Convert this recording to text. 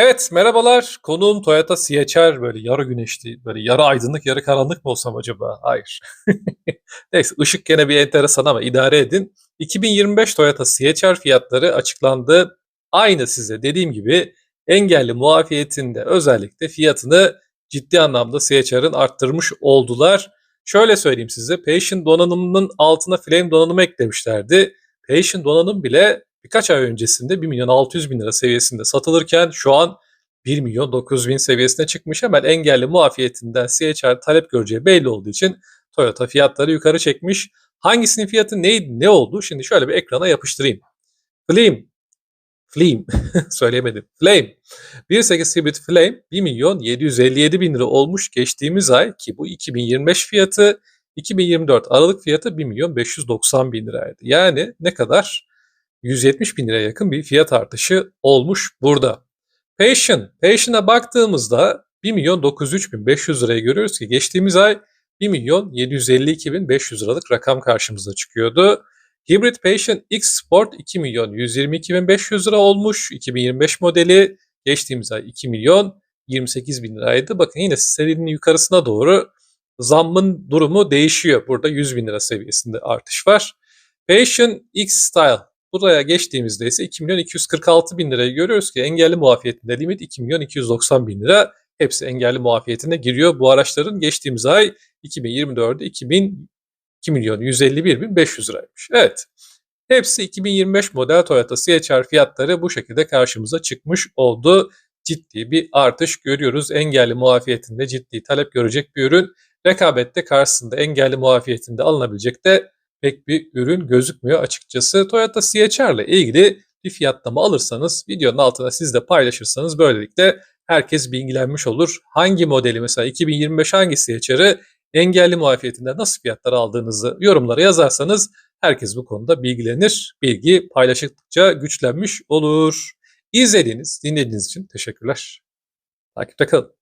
Evet, merhabalar. Konuğum Toyota CHR böyle yarı güneşli, böyle yarı aydınlık, yarı karanlık mı olsam acaba? Hayır. Neyse, ışık gene bir enteresan ama idare edin. 2025 Toyota CHR fiyatları açıklandı. Aynı size dediğim gibi engelli muafiyetinde özellikle fiyatını ciddi anlamda CHR'ın arttırmış oldular. Şöyle söyleyeyim size, Passion donanımının altına Flame donanımı eklemişlerdi. Passion donanım bile birkaç ay öncesinde 1 milyon 600 bin lira seviyesinde satılırken şu an 1 milyon 900 bin seviyesine çıkmış. Hemen engelli muafiyetinden CHR talep göreceği belli olduğu için Toyota fiyatları yukarı çekmiş. Hangisinin fiyatı neydi, ne oldu? Şimdi şöyle bir ekrana yapıştırayım. Flame, Flame, söyleyemedim. Flame, 1.8 Hybrid Flame 1 milyon 757 bin lira olmuş geçtiğimiz ay ki bu 2025 fiyatı 2024 Aralık fiyatı 1 milyon 590 bin liraydı. Yani ne kadar? 170 bin liraya yakın bir fiyat artışı olmuş burada. Passion, Passion'a baktığımızda 1 milyon 903 bin 500 liraya görüyoruz ki geçtiğimiz ay 1 milyon 752 bin 500 liralık rakam karşımıza çıkıyordu. Hybrid Passion X Sport 2 milyon 122 bin 500 lira olmuş. 2025 modeli geçtiğimiz ay 2 milyon 28 bin liraydı. Bakın yine serinin yukarısına doğru zammın durumu değişiyor. Burada 100 bin lira seviyesinde artış var. Passion X Style Buraya geçtiğimizde ise 2 milyon 246 bin lirayı görüyoruz ki engelli muafiyetinde limit 2 milyon 290 bin lira. Hepsi engelli muafiyetine giriyor. Bu araçların geçtiğimiz ay 2024'de 2000 2 milyon 151 bin 500 liraymış. Evet. Hepsi 2025 model Toyota CHR fiyatları bu şekilde karşımıza çıkmış oldu. Ciddi bir artış görüyoruz. Engelli muafiyetinde ciddi talep görecek bir ürün. Rekabette karşısında engelli muafiyetinde alınabilecek de pek bir ürün gözükmüyor açıkçası. Toyota CHR ile ilgili bir fiyatlama alırsanız videonun altına siz de paylaşırsanız böylelikle herkes bilgilenmiş olur. Hangi modeli mesela 2025 hangi CHR'ı engelli muafiyetinde nasıl fiyatlar aldığınızı yorumlara yazarsanız herkes bu konuda bilgilenir. Bilgi paylaşıldıkça güçlenmiş olur. İzlediğiniz, dinlediğiniz için teşekkürler. Takipte kalın.